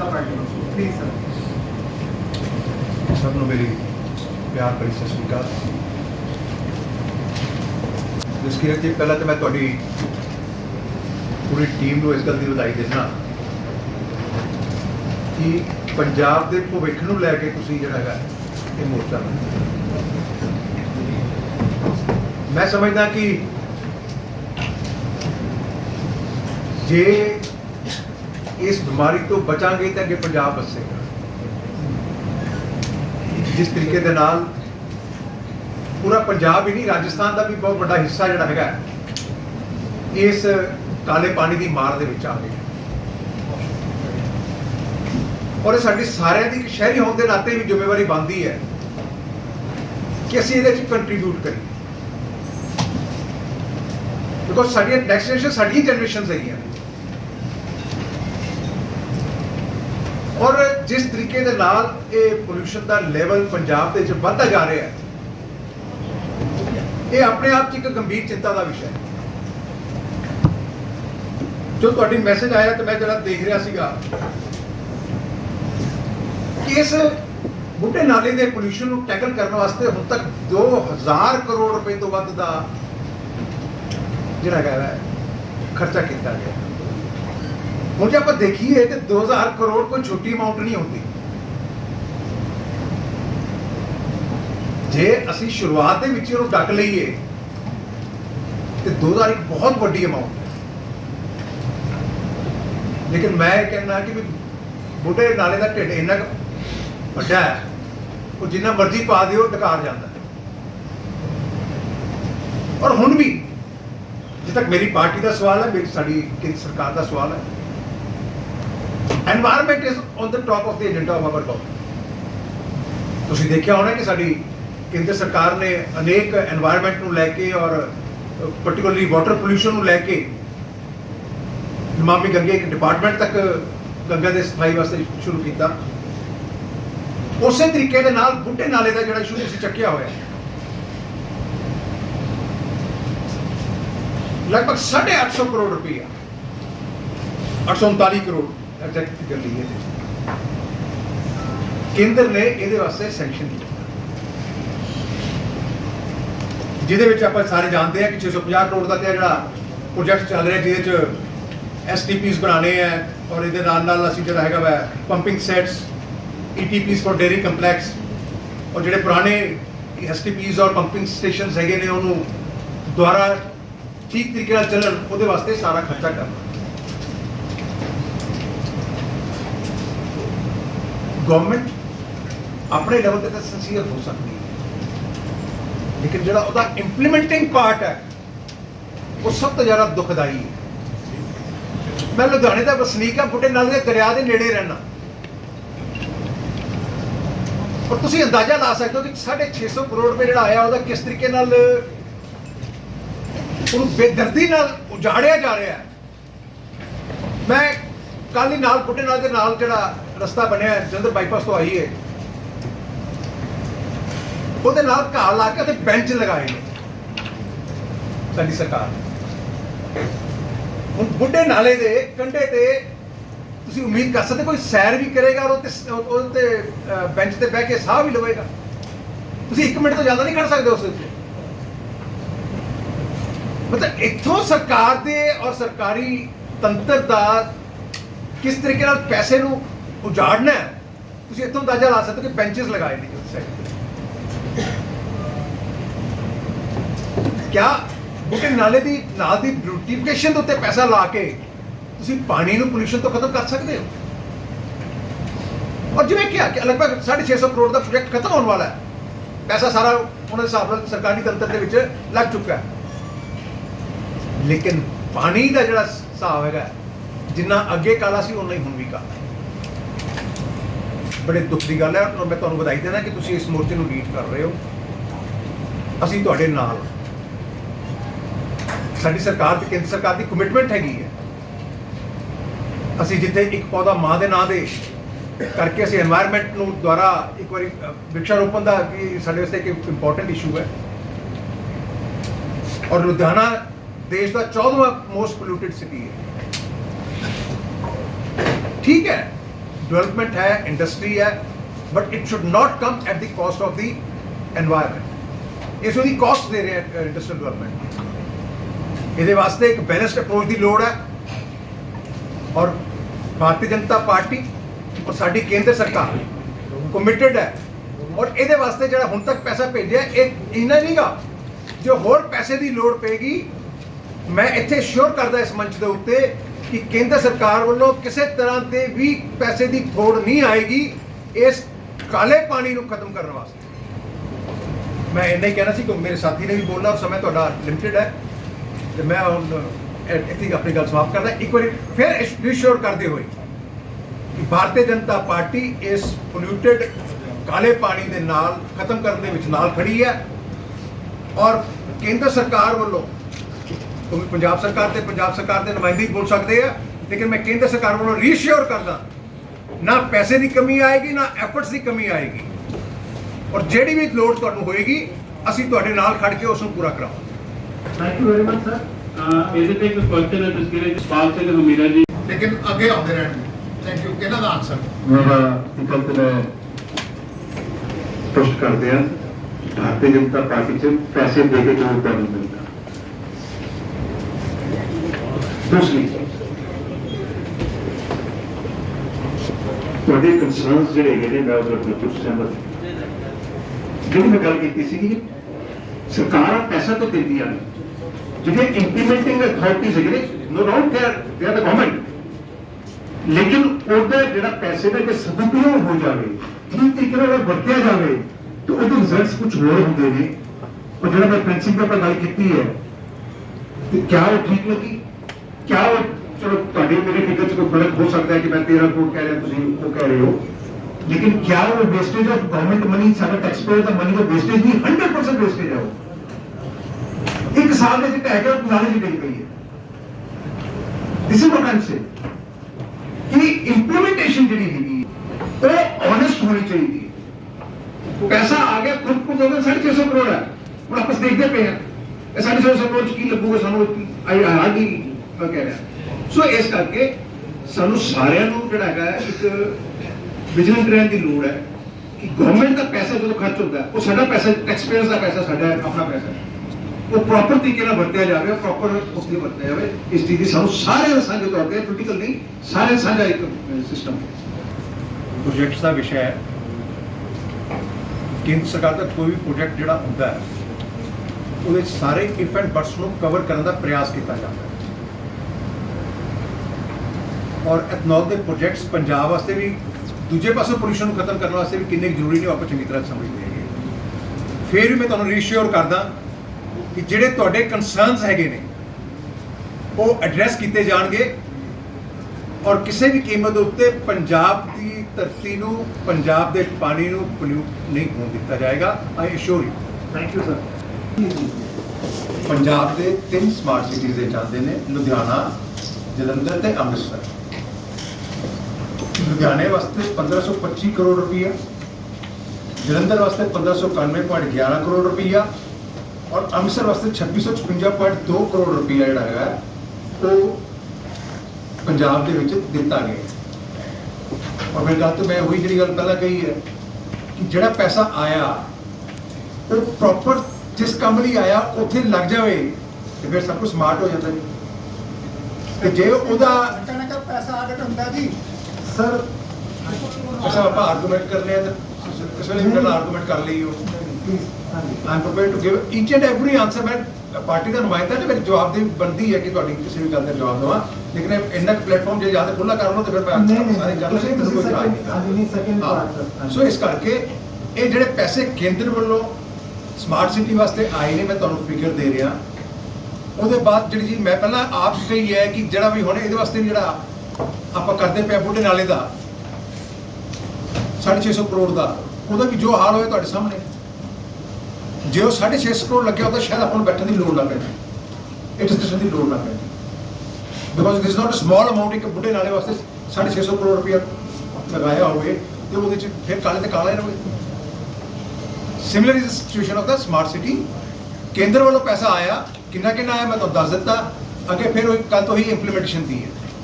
Janata party please sir ਸਭ ਨੂੰ ਮੇਰੀ ਪਿਆਰ ਭਰੀ ਸਤਿ ਸ਼੍ਰੀ ਅਕਾਲ। ਜਸਕੀਰ ਜੀ, ਪਹਿਲਾਂ ਤਾਂ ਮੈਂ ਤੁਹਾਡੀ ਪੂਰੀ ਟੀਮ ਨੂੰ ਇਸ ਗੱਲ ਦੀ ਵਧਾਈ ਦਿੰਦਾ। ਕਿ ਪੰਜਾਬ ਦੇ ਭਵਿੱਖ ਨੂੰ ਲੈ ਕੇ ਤੁਸੀਂ ਜਿਹੜਾ ਹੈਗਾ ਇਹ ਮੋਰਚਾ ਮੈਂ ਸਮਝਦਾ ਕਿ ਜੇ ਇਸ ਬਿਮਾਰੀ ਤੋਂ ਬਚਾਂਗੇ ਤਾਂ ਅੱਗੇ ਪੰਜਾਬ ਬਚੇਗਾ ਜਿਸ ਤਰੀਕੇ ਦੇ ਨਾਲ ਪੂਰਾ ਪੰਜਾਬ ਹੀ ਨਹੀਂ, ਰਾਜਸਥਾਨ ਦਾ ਵੀ ਬਹੁਤ ਵੱਡਾ ਹਿੱਸਾ ਜਿਹੜਾ ਹੈਗਾ ਇਸ ਕਾਲੇ ਪਾਣੀ ਦੀ ਮਾਰ ਦੇ ਵਿੱਚ ਆ ਗਿਆ ਔਰ ਇਹ ਸਾਡੀ ਸਾਰਿਆਂ ਦੀ ਸ਼ਹਿਰੀ ਹੋਣ ਦੇ ਨਾਤੇ ਵੀ ਜ਼ਿੰਮੇਵਾਰੀ ਬਣਦੀ ਹੈ ਕਿ ਅਸੀਂ ਇਹਦੇ 'ਚ ਕੰਟਰੀਬਿਊਟ ਕਰੀਏ। ਬਿਕੋਜ਼ ਸਾਡੀਆਂ ਨੈਕਸਟ ਜਨਰੇਸ਼ਨ ਸਾਡੀਆਂ ਜਨਰੇਸ਼ਨਸ ਹੈਗੀਆਂ। ਔਰ ਜਿਸ ਤਰੀਕੇ ਦੇ ਨਾਲ ਇਹ ਪੋਲੂਸ਼ਨ ਦਾ ਲੈਵਲ ਪੰਜਾਬ ਦੇ ਵਿੱਚ ਵੱਧਦਾ ਜਾ ਰਿਹਾ ਹੈ ਇਹ ਆਪਣੇ ਆਪ 'ਚ ਇੱਕ ਗੰਭੀਰ ਚਿੰਤਾ ਦਾ ਵਿਸ਼ਾ ਹੈ। ਜੋ ਤੁਹਾਡੀ ਮੈਸੇਜ ਆਇਆ ਤੇ ਮੈਂ ਜਿਹੜਾ ਦੇਖ ਰਿਹਾ ਸੀਗਾ ਕਿ ਇਸ ਬੁੱਢੇ ਨਾਲੇ ਦੇ ਪੋਲੂਸ਼ਨ ਨੂੰ ਟੈਕਲ ਕਰਨ ਵਾਸਤੇ ਹੁਣ ਤੱਕ 2000 ਕਰੋੜ ਰੁਪਏ ਤੋਂ ਵੱਧ ਦਾ ਜਿਹੜਾ ਹੈਗਾ ਹੈ, ਖਰਚਾ ਕੀਤਾ ਗਿਆ। ਹੁਣ ਜੇ ਆਪਾਂ ਦੇਖੀਏ ਤੇ 2000 ਕਰੋੜ ਕੋਈ ਛੋਟੀ ਅਮਾਉਂਟ ਨਹੀਂ ਹੁੰਦੀ ਜੇ ਅਸੀਂ ਸ਼ੁਰੂਆਤ ਦੇ ਵਿੱਚ ਉਹਨੂੰ ਡੱਕ ਲਈਏ ਤੇ 2000 ਇੱਕ ਬਹੁਤ ਵੱਡੀ ਅਮਾਉਂਟ ਹੈ ਲੇਕਿਨ ਮੈਂ ਇਹ ਕਹਿਣਾ ਕਿ ਵੀ ਬੁੱਢੇ ਨਾਲੇ ਦਾ ਢਿੱਡ ਇੰਨਾ ਕੁ ਵੱਡਾ ਹੈ ਉਹ ਜਿੰਨਾ ਮਰਜ਼ੀ ਪਾ ਦਿਓ ਟਕਾਰ ਜਾਂਦਾ ਔਰ ਹੁਣ ਵੀ ਜਿੱਥੇ ਤੱਕ ਮੇਰੀ ਪਾਰਟੀ ਦਾ ਸਵਾਲ ਹੈ ਮੇਰੀ ਸਾਡੀ ਸਰਕਾਰ ਦਾ ਸਵਾਲ ਹੈ environment is on the top of the agenda of our government ਤੁਸੀਂ ਦੇਖਿਆ ਹੋਣਾ ਕਿ ਸਾਡੀ ਕੇਂਦਰ ਸਰਕਾਰ ਨੇ ਅਨੇਕ এনवायरमेंट ਨੂੰ ਲੈ ਕੇ ਔਰ ਪਾਰਟਿਕੂਲਰਲੀ ਵਾਟਰ ਪੋਲੂਸ਼ਨ ਨੂੰ ਲੈ ਕੇ ਨਮਾਮੀ ਗੰਗੇ ਇੱਕ ਡਿਪਾਰਟਮੈਂਟ ਤੱਕ ਗੰਗਾ ਦੇ ਸਫ਼ਾਈ ਵਾਸਤੇ ਸ਼ੁਰੂ ਕੀਤਾ। ਉਸੇ ਤਰੀਕੇ ਦੇ ਨਾਲ ਬੁੱਢੇ ਨਾਲੇ ਦਾ ਜਿਹੜਾ ਸ਼ੁਰੂ ਸੀ ਚੱਕਿਆ ਹੋਇਆ। ਲਗਭਗ 850 ਕਰੋੜ ਰੁਪਇਆ 839 ਕਰੋੜ। ਐਗਜ਼ੈਕਟ ਕਰ ਲਈਏ ਤੇ ਕੇਂਦਰ ਨੇ ਇਹਦੇ ਵਾਸਤੇ ਸੈਂਕਸ਼ਨ ਕੀਤਾ ਜਿਹਦੇ ਵਿੱਚ ਆਪਾਂ ਸਾਰੇ ਜਾਣਦੇ ਆ ਕਿ 650 ਕਰੋੜ ਦਾ ਤੇ ਜਿਹੜਾ ਪ੍ਰੋਜੈਕਟ ਚੱਲ ਰਿਹਾ, ਜਿਹਦੇ ਚ ਐਸਟੀਪੀਸ ਬਣਾਣੇ ਆ ਔਰ ਇਹਦੇ ਨਾਲ ਨਾਲ ਅਸੀਂ ਜਿਹੜਾ ਹੈਗਾ ਵਾ pumping sets ETPs for dairy complex ਔਰ ਜਿਹੜੇ ਪੁਰਾਣੇ ਐਸਟੀਪੀਸ ਔਰ ਪੰਪਿੰਗ ਸਟੇਸ਼ਨਸ ਹੈਗੇ ਨੇ, ਉਹਨੂੰ ਦੁਆਰਾ ਠੀਕ ਤਰੀਕੇ ਨਾਲ ਚੱਲਣ, ਉਹਦੇ ਵਾਸਤੇ ਸਾਰਾ ਖਰਚਾ ਕਰਨਾ। ਗਵਰਨਮੈਂਟ ਆਪਣੇ ਲੈਵਲ ਤੇ ਤਾਂ ਸਿੰਸੀਅਰ ਹੋ ਸਕਦੀ ਹੈ। ਲੇਕਿਨ ਜਿਹੜਾ ਉਹਦਾ ਇੰਪਲੀਮੈਂਟਿੰਗ ਪਾਰਟ ਹੈ, ਉਹ ਸਭ ਤੋਂ ਜ਼ਿਆਦਾ ਦੁਖਦਾਈ ਹੈ। ਮੈਂ ਲੁਧਿਆਣੇ ਦਾ ਵਸਨੀਕ ਹਾਂ, ਬੁੱਢੇ ਨਾਲ ਦੇ ਦਰਿਆ ਦੇ ਨੇੜੇ ਰਹਿਣਾ ਔਰ ਤੁਸੀਂ ਅੰਦਾਜ਼ਾ ਲਾ ਸਕਦੇ ਹੋ ਕਿ 650 ਕਰੋੜ ਰੁਪਏ ਜਿਹੜਾ ਆਇਆ, ਉਹਦਾ ਕਿਸ ਤਰੀਕੇ ਨਾਲ, ਉਹਨੂੰ ਬੇਦਰਦੀ ਨਾਲ ਉਜਾੜਿਆ ਜਾ ਰਿਹਾ ਹੈ। ਮੈਂ ਕੱਲ ਹੀ ਨਾਲ ਬੁੱਢੇ ਨਾਲ ਦੇ ਨਾਲ ਜਿਹੜਾ ਰਸਤਾ ਬਣਿਆ, ਜਲੰਧਰ ਬਾਈਪਾਸ ਤੋਂ ਆਈ ਹੈ ਉਹਦੇ ਨਾਲ ਘਾਹ ਲਾ ਕੇ ਤੇ ਬੈਂਚ ਲਗਾਏ ਨੇ ਸਾਡੀ ਸਰਕਾਰ। ਹੁਣ ਬੁੱਢੇ ਨਾਲੇ ਦੇ, ਕੰਢੇ ਤੇ ਤੁਸੀਂ ਉਮੀਦ ਕਰ ਸਕਦੇ, ਕੋਈ ਸੈਰ ਵੀ ਕਰੇਗਾ ਔਰ ਉਹਦੇ ਤੇ ਬੈਂਚ ਤੇ ਬਹਿ ਕੇ ਸਾਹ ਵੀ ਲਵੇਗਾ। ਤੁਸੀਂ 1 ਮਿੰਟ ਤੋਂ ਜ਼ਿਆਦਾ ਨਹੀਂ ਖੜ ਸਕਦੇ ਉਸ ਉੱਤੇ ਮਤਲਬ ਇੱਥੋਂ ਸਰਕਾਰ ਦੇ ਔਰ ਸਰਕਾਰੀ ਤੰਤਰ ਦਾ ਕਿਸ ਤਰੀਕੇ ਨਾਲ ਪੈਸੇ ਨੂੰ ਉਜਾੜਨਾ ਹੈ? ਤੁਸੀਂ ਇੱਥੋਂ ਅੰਦਾਜ਼ਾ ਲਾ ਸਕਦੇ ਹੋ ਕਿ ਬੈਂਚਸ ਲਗਾਏ ਨੇ ਉਸ ਸਾਈਡ ਤੇ। ਕਿਆ ਬੁੱਢੇ ਨਾਲੇ ਦੀ, ਨਾਲ ਦੀ ਬਿਊਟੀਫਿਕੇਸ਼ਨ ਦੇ ਉੱਤੇ ਪੈਸਾ ਲਾ ਕੇ ਤੁਸੀਂ ਪਾਣੀ ਨੂੰ ਪੋਲੂਸ਼ਨ ਤੋਂ ਖਤਮ ਕਰ ਸਕਦੇ ਹੋ? ਔਰ ਜਿਵੇਂ ਕਿਹਾ ਕਿ ਲਗਭਗ 650 ਕਰੋੜ ਦਾ ਪ੍ਰੋਜੈਕਟ ਖਤਮ ਹੋਣ ਵਾਲਾ ਹੈ। ਪੈਸਾ ਸਾਰਾ ਉਹਨਾਂ ਦੇ ਹਿਸਾਬ ਨਾਲ ਸਰਕਾਰੀ ਤੰਤਰ ਦੇ ਵਿੱਚ ਲੱਗ ਚੁੱਕਾ ਹੈ। ਲੇਕਿਨ ਪਾਣੀ ਦਾ ਜਿਹੜਾ ਹਿਸਾਬ ਹੈਗਾ ਜਿੰਨਾ ਅੱਗੇ ਕਾਲਾ ਸੀ ਉਨਾ ਹੀ ਹੁਣ ਵੀ ਕਾਲਾ। ਬੜੇ ਦੁੱਖ ਦੀ ਗੱਲ ਹੈ, ਔਰ ਮੈਂ ਤੁਹਾਨੂੰ ਵਧਾਈ ਦੇਣਾ ਕਿ ਤੁਸੀਂ ਇਸ ਮੋਰਚੇ ਨੂੰ ਲੀਡ ਕਰ ਰਹੇ ਹੋ। ਅਸੀਂ ਤੁਹਾਡੇ ਨਾਲ ਸਾਡੀ ਸਰਕਾਰ ਤੇ ਕੇਂਦਰ ਸਰਕਾਰ ਦੀ ਕਮਿਟਮੈਂਟ ਹੈਗੀ ਹੈ। ਅਸੀਂ ਜਿੱਥੇ ਇੱਕ ਪੌਦਾ ਮਾਂ ਦੇ ਨਾਂ ਦੇ ਕਰਕੇ ਅਸੀਂ এনवायरमेंट ਨੂੰ ਦੁਆਰਾ ਇੱਕ ਵਾਰੀ ਵਿਕਸ਼ਾ ਰੋਪਣ ਦਾ ਵੀ ਸਾਡੇ ਵਾਸਤੇ ਇੱਕ ਇੰਪੋਰਟੈਂਟ ਇਸ਼ੂ ਹੈ। ਔਰ ਲੁਧਿਆਣਾ ਦੇਸ਼ ਦਾ 14ਵਾਂ ਮੋਸਟ ਪੋਲੂਟਿਡ ਸਿਟੀ ਹੈ। ਠੀਕ ਹੈ ਡਿਵੈਲਪਮੈਂਟ ਹੈ ਇੰਡਸਟਰੀ ਹੈ but it should not come at the cost of the environment ਇਸ ਉਹਦੀ ਕਾਸਟ ਦੇ ਰਿਹਾ ਇੰਡਸਟਰੀਅਲ ਡਿਵੈਲਪਮੈਂਟ ਇਹਦੇ ਵਾਸਤੇ ਇੱਕ ਬੈਲੈਂਸਡ ਅਪਰੋਚ ਦੀ ਲੋੜ ਹੈ ਔਰ ਭਾਰਤੀ ਜਨਤਾ ਪਾਰਟੀ ਔਰ ਸਾਡੀ ਕੇਂਦਰ ਸਰਕਾਰ ਕਮਿਟਡ ਹੈ ਔਰ ਇਹਦੇ ਵਾਸਤੇ ਜਿਹੜਾ ਹੁਣ ਤੱਕ ਪੈਸਾ ਭੇਜਿਆ ਇਹ ਇੰਨਾ ਨਹੀਂਗਾ ਜੋ ਹੋਰ ਪੈਸੇ ਦੀ ਲੋੜ ਪੈਗੀ ਮੈਂ ਇੱਥੇ ਸ਼ੋਰ ਕਰਦਾ ਇਸ ਮੰਚ ਦੇ ਉੱਤੇ ਕਿ ਕੇਂਦਰ ਸਰਕਾਰ ਵੱਲੋਂ ਕਿਸੇ ਤਰ੍ਹਾਂ ਦੇ ਵੀ ਪੈਸੇ ਦੀ ਥੋੜ ਨਹੀਂ ਆਏਗੀ ਇਸ ਕਾਲੇ ਪਾਣੀ ਨੂੰ ਖਤਮ ਕਰਨ ਵਾਸਤੇ। ਮੈਂ ਇੰਨਾ ਹੀ ਕਹਿਣਾ ਸੀ ਕਿ ਮੇਰੇ ਸਾਥੀ ਨੇ ਵੀ ਬੋਲਣਾ, ਔਰ ਸਮਾਂ ਤੁਹਾਡਾ ਲਿਮਟਿਡ ਹੈ। ਤੇ ਮੈਂ ਹੁਣ ਇੱਥੇ ਆਪਣੀ ਗੱਲ ਸਮਾਪਤ ਕਰਦਾ। ਇੱਕ ਵਾਰੀ ਫਿਰ ਰਿਸ਼ੋਰ ਕਰਦੇ ਹੋਏ ਕਿ ਭਾਰਤੀ ਜਨਤਾ ਪਾਰਟੀ ਇਸ ਪੋਲਿਊਟਡ ਕਾਲੇ ਪਾਣੀ ਦੇ ਨਾਲ, ਖਤਮ ਕਰਨ ਦੇ ਵਿੱਚ ਨਾਲ ਖੜੀ ਹੈ। ਔਰ ਕੇਂਦਰ ਸਰਕਾਰ ਵੱਲੋਂ ਕਿਉਂਕਿ ਪੰਜਾਬ ਸਰਕਾਰ ਤੇ ਪੰਜਾਬ ਸਰਕਾਰ ਦੇ ਨੁਮਾਇੰਦੇ ਹੀ ਬੋਲ ਸਕਦੇ ਆ ਲੇਕਿਨ ਮੈਂ ਕੇਂਦਰ ਸਰਕਾਰ ਵੱਲੋਂ ਰੀਸ਼ੋਰ ਕਰਦਾ ਨਾ ਪੈਸੇ ਦੀ ਕਮੀ ਆਏਗੀ ਨਾ ਐਫਰਟਸ ਦੀ ਕਮੀ ਆਏਗੀ। ਔਰ ਜਿਹੜੀ ਵੀ ਲੋੜ ਤੁਹਾਨੂੰ ਹੋਏਗੀ ਅਸੀਂ ਤੁਹਾਡੇ ਨਾਲ ਖੜ ਕੇ ਉਸ ਨੂੰ ਪੂਰਾ ਕਰਾਵਾਂਗੇ। Thank you very much sir ਇਹਦੇ ਤੇ ਇੱਕ ਕੁਐਸਚਨ ਹੈ ਤਸਕੀਰੇ ਜਸਪਾਲ ਸਿੰਘ ਹਮੀਰਾ ਜੀ। ਲੇਕਿਨ ਅੱਗੇ ਆਉਂਦੇ ਰਹਿਣਗੇ ਥੈਂਕ ਯੂ ਕਿਹਨਾਂ ਦਾ ਆਨਸਰ ਮੇਰਾ ਵਿਕਲਪ ਮੈਂ ਸਪਸ਼ਟ ਕਰਦੇ ਹਾਂ। ਭਾਰਤੀ ਜਨਤਾ ਪਾਰਟੀ ਚ ਪੈਸੇ ਦੇ ਕੇ ਜੋਰ ਨਹੀਂ ਮਿਲਦਾ। ਦੂਸਰੀ ਤੁਹਾਡੇ ਕੰਸਰਨਸ ਜਿਹੜੇ ਹੈਗੇ ਨੇ, ਮੈਂ ਉਹਦੇ ਨਾਲ ਸਹਿਮਤ ਜਿਹੜੀ ਮੈਂ ਗੱਲ ਕੀਤੀ ਸੀ ਕਿ ਸਰਕਾਰਾਂ ਪੈਸਾ ਤਾਂ ਦਿੰਦੀਆਂ ਨੇ। ਜਿਹੜੇ ਇੰਪਲੀਮੈਂਟਿੰਗ ਅਥਾਰਟੀਜ਼ ਹੈਗੇ no doubt they are they are the government ਲੇਕਿਨ ਉਹਦਾ ਜਿਹੜਾ ਪੈਸੇ ਦਾ ਜੇ ਸਦੁਪਯੋਗ ਹੋ ਜਾਵੇ, ਠੀਕ ਤਰੀਕੇ ਨਾਲ ਵਰਤਿਆ ਜਾਵੇ, ਤੇ ਉਹਦੇ ਰਿਜ਼ਲਟਸ ਕੁਝ ਹੋਰ ਹੁੰਦੇ ਨੇ। ਉਹ ਜਿਹੜਾ ਮੈਂ ਪ੍ਰਿੰਸੀਪਲ ਪਰ ਗੱਲ ਕੀਤੀ ਹੈ, ਤੇ ਕਿਆ ਉਹ ਠੀਕ ਲੱਗੀ? ਕਿਆ ਉਹ ਚਲੋ ਤੁਹਾਡੇ ਮੇਰੇ ਫਿਗਰ 'ਚ ਕੋਈ ਫ਼ਰਕ ਹੋ ਸਕਦਾ ਹੈ ਕਿ ਮੈਂ 13 ਕਰੋੜ ਕਹਿ ਰਿਹਾ, ਤੁਸੀਂ ਉਹ ਕਹਿ ਰਹੇ ਹੋ। ਲੇਕਿਨ ਕਿਆ ਉਹ ਵੇਸਟੇਜ ਆਫ ਗਵਰਨਮੈਂਟ ਮਨੀ ਸਾਡਾ ਟੈਕਸਪੇਅਰ ਦਾ ਮਨੀ ਦਾ ਵੇਸਟੇਜ ਨਹੀਂ 100% ਵੇਸਟੇਜ ਹੈ ਉਹ। ਇੱਕ ਸਾਲ ਦੇ ਵਿੱਚ ਢਹਿ ਕੇ ਉਹ ਪੁਰਾਣੇ ਜਿਹੀ ਗਈ ਪਈ ਹੈ। This is what I'm saying ਕਿ ਇੰਪਲੀਮੈਂਟੇਸ਼ਨ ਜਿਹੜੀ ਹੈਗੀ ਉਹ ਓਨੈਸਟ ਹੋਣੀ ਚਾਹੀਦੀ ਹੈ। ਪੈਸਾ ਆ ਗਿਆ, ਖੁਦ ਕੋ ਦੋਗੇ 650 ਕਰੋੜ ਹੈ। ਹੁਣ ਆਪਸ ਦੇਖਦੇ ਪਏ ਆ ਇਹ 650 ਕਰੋੜ ਚ ਕੀ ਲੱਗੂਗਾ ਸਾਨੂੰ? ਆਈ ਆ ਗਈ ਮੈਂ ਕਹਿ ਰਿਹਾ ਸੋ ਇਸ ਕਰਕੇ ਸਾਨੂੰ ਸਾਰਿਆਂ ਨੂੰ ਜਿਹੜਾ ਹੈਗਾ ਇੱਕ ਵਿਜੀਲੈਂਟ ਰਹਿਣ ਦੀ ਲੋੜ ਹੈ ਕਿ ਗਵਰਨਮੈਂਟ ਦਾ ਪੈਸਾ ਜਦੋਂ ਖਰਚ ਹੁੰਦਾ ਉਹ ਸਾਡਾ ਪੈਸਾ ਟੈਕਸਪੇਅਰਸ ਦਾ ਪੈਸਾ, ਸਾਡਾ ਆਪਣਾ ਪੈਸਾ ਉਹ ਪ੍ਰੋਪਰ ਤਰੀਕੇ ਨਾਲ ਵਰਤਿਆ ਜਾਵੇ ਪ੍ਰੋਪਰ ਉਸ ਲਈ ਵਰਤਿਆ ਜਾਵੇ। ਇਸ ਚੀਜ਼ ਦੀ ਸਾਨੂੰ ਸਾਰਿਆਂ ਦਾ ਸਾਂਝੇ ਤੌਰ ਤੇ ਪੋਲੀਟੀਕਲ ਨਹੀਂ ਸਾਰੇ ਸਾਂਝਾ ਇੱਕ ਸਿਸਟਮ ਪ੍ਰੋਜੈਕਟਸ ਦਾ ਵਿਸ਼ਾ ਹੈ। ਕੇਂਦਰ ਸਰਕਾਰ ਦਾ ਕੋਈ ਵੀ ਪ੍ਰੋਜੈਕਟ ਜਿਹੜਾ ਹੁੰਦਾ ਹੈ, ਉਹਦੇ ਸਾਰੇ ਇਫ ਐਂਡ ਬਟਸ ਨੂੰ ਕਵਰ ਕਰਨ ਦਾ ਪ੍ਰਯਾਸ ਕੀਤਾ ਜਾਂਦਾ ਹੈ। ਔਰ ਐਥਨੋਲ ਦੇ ਪ੍ਰੋਜੈਕਟਸ ਪੰਜਾਬ ਵਾਸਤੇ ਵੀ ਦੂਜੇ ਪਾਸੇ ਪੋਲੂਸ਼ਨ ਨੂੰ ਖਤਮ ਕਰਨ ਵਾਸਤੇ ਵੀ ਕਿੰਨੇ ਜ਼ਰੂਰੀ ਨੇ ਉਹ ਆਪਾਂ ਚੰਗੀ ਤਰ੍ਹਾਂ ਸਮਝਦੇ ਹੈਗੇ ਫਿਰ ਵੀ ਮੈਂ ਤੁਹਾਨੂੰ ਰੀਸ਼ੋਰ ਕਰਦਾ ਕਿ ਜਿਹੜੇ ਤੁਹਾਡੇ ਕਨਸਰਨਸ ਹੈਗੇ ਨੇ ਉਹ ਐਡਰੈਸ ਕੀਤੇ ਜਾਣਗੇ ਔਰ ਕਿਸੇ ਵੀ ਕੀਮਤ ਉੱਤੇ ਪੰਜਾਬ ਦੀ ਧਰਤੀ ਨੂੰ ਪੰਜਾਬ ਦੇ ਪਾਣੀ ਨੂੰ ਪੋਲਿਊਟ ਨਹੀਂ ਹੋਣ ਦਿੱਤਾ ਜਾਏਗਾ। I assure you thank you sir Punjab ਦੇ ਤਿੰਨ ਸਮਾਰਟ ਸਿਟੀਜ਼ ਦੇ ਜਾਂਦੇ ਨੇ ਲੁਧਿਆਣਾ ਜਲੰਧਰ ਤੇ ਅੰਮ੍ਰਿਤਸਰ। ਲੁਧਿਆਣੇ ਵਾਸਤੇ 1525 ਕਰੋੜ ਰੁਪਈਆ, ਜਲੰਧਰ ਵਾਸਤੇ 1591.11 ਕਰੋੜ ਰੁਪਈਆ ਔਰ ਅੰਮ੍ਰਿਤਸਰ ਵਾਸਤੇ 2656.2 ਕਰੋੜ ਰੁਪਈਆ ਜਿਹੜਾ ਹੈਗਾ, ਉਹ ਪੰਜਾਬ ਦੇ ਵਿੱਚ ਦਿੱਤਾ ਗਿਆ ਔਰ ਫਿਰ ਗੱਲ ਤੋਂ ਮੈਂ ਉਹੀ ਜਿਹੜੀ ਗੱਲ ਪਹਿਲਾਂ ਕਹੀ ਹੈ ਕਿ ਜਿਹੜਾ ਪੈਸਾ ਆਇਆ, ਉਹ ਪ੍ਰੋਪਰ ਜਿਸ ਕੰਮ ਲਈ ਆਇਆ, ਉੱਥੇ ਲੱਗ ਜਾਵੇ ਤੇ ਫਿਰ ਸਭ ਕੁਝ ਸਮਾਰਟ ਹੋ ਜਾਂਦਾ ਜੀ। ਤੇ ਜੇ ਉਹਦਾ ਪੈਸਾ ਆਡਿਟ ਹੁੰਦਾ ਜੀ। ਸਰ ਅਸਾਂ ਆਪਾਂ ਆਰਗੂਮੈਂਟ ਕਰਨੇ ਆ ਤਾਂ ਕਿਸੇ ਵੇਲੇ ਵੀ ਆਰਗੂਮੈਂਟ ਕਰ ਲਈ ਉਹ। I am prepare to give each and every answer ਮੈਂ ਪਾਰਟੀ ਦਾ ਨੁਮਾਇੰਦਾ ਤੇ ਮੇਰੀ ਜਵਾਬ ਦੀ ਬਣਦੀ ਹੈ ਕਿ ਤੁਹਾਡੀ ਕਿਸੇ ਵੀ ਗੱਲ ਦਾ ਜਵਾਬ ਦੇਵਾਂ। ਲੇਕਿਨ ਇੰਨਾ ਪਲੇਟਫਾਰਮ ਜੇ ਜ਼ਿਆਦਾ ਖੁੱਲਾ ਕਰ ਲਓ ਤੇ ਫਿਰ ਮੈਂ ਸਾਰੇ ਗੱਲ ਨਹੀਂ ਮੈਨੂੰ ਕੋਈ ਨਹੀਂ ਹਾਂ। ਸੋ ਇਸ ਕਰਕੇ ਇਹ ਜਿਹੜੇ ਪੈਸੇ ਕੇਂਦਰ ਵੱਲੋਂ ਸਮਾਰਟ ਸਿਟੀ ਵਾਸਤੇ ਆਏ ਨੇ ਮੈਂ ਤੁਹਾਨੂੰ ਫਿਗਰ ਦੇ ਰਿਹਾ। ਉਹਦੇ ਬਾਅਦ ਜਿਹੜੀ ਚੀਜ਼ ਮੈਂ ਪਹਿਲਾਂ ਆਪ ਕਹੀ ਹੈ ਕਿ ਜਿਹੜਾ ਵੀ ਹੁਣ ਇਹਦੇ ਵਾਸਤੇ ਜਿਹੜਾ ਆਪਾਂ ਕਰਦੇ ਪਏ ਬੁੱਢੇ ਨਾਲੇ ਦਾ। 650 ਕਰੋੜ ਦਾ। ਉਹਦਾ ਵੀ ਜੋ ਹਾਲ ਹੋਇਆ ਤੁਹਾਡੇ ਸਾਹਮਣੇ? ਜੇ ਉਹ 650 ਕਰੋੜ ਲੱਗਿਆ ਉਹਦਾ ਸ਼ਾਇਦ ਆਪਾਂ ਨੂੰ ਬੈਠਣ ਦੀ ਲੋੜ ਨਾ ਪੈਂਦੀ ਇਹ ਡਿਸਕਸ਼ਨ ਦੀ ਲੋੜ ਨਾ ਪੈਂਦੀ because this not a small amount ਇੱਕ ਬੁੱਢੇ ਨਾਲੇ ਵਾਸਤੇ 650 ਕਰੋੜ ਰੁਪਇਆ ਲਗਾਇਆ ਹੋਵੇ ਤੇ ਉਹਦੇ ਚ ਫਿਰ ਕਾਲੇ ਤੇ ਕਾਲਾ ਹੀ ਰਹੇ similar is situation of the smart city ਕੇਂਦਰ ਵੱਲੋਂ ਪੈਸਾ ਆਇਆ। ਕਿੰਨਾ ਕਿੰਨਾ ਆਇਆ ਮੈਂ ਤੁਹਾਨੂੰ ਦੱਸ ਦਿੱਤਾ। ਅੱਗੇ ਫਿਰ ਉਹ ਕੱਲ ਤੋਂ ਹੀ ਇੰਪਲੀਮੈਂਟੇਸ਼ਨ ਦੀ ਹੈ।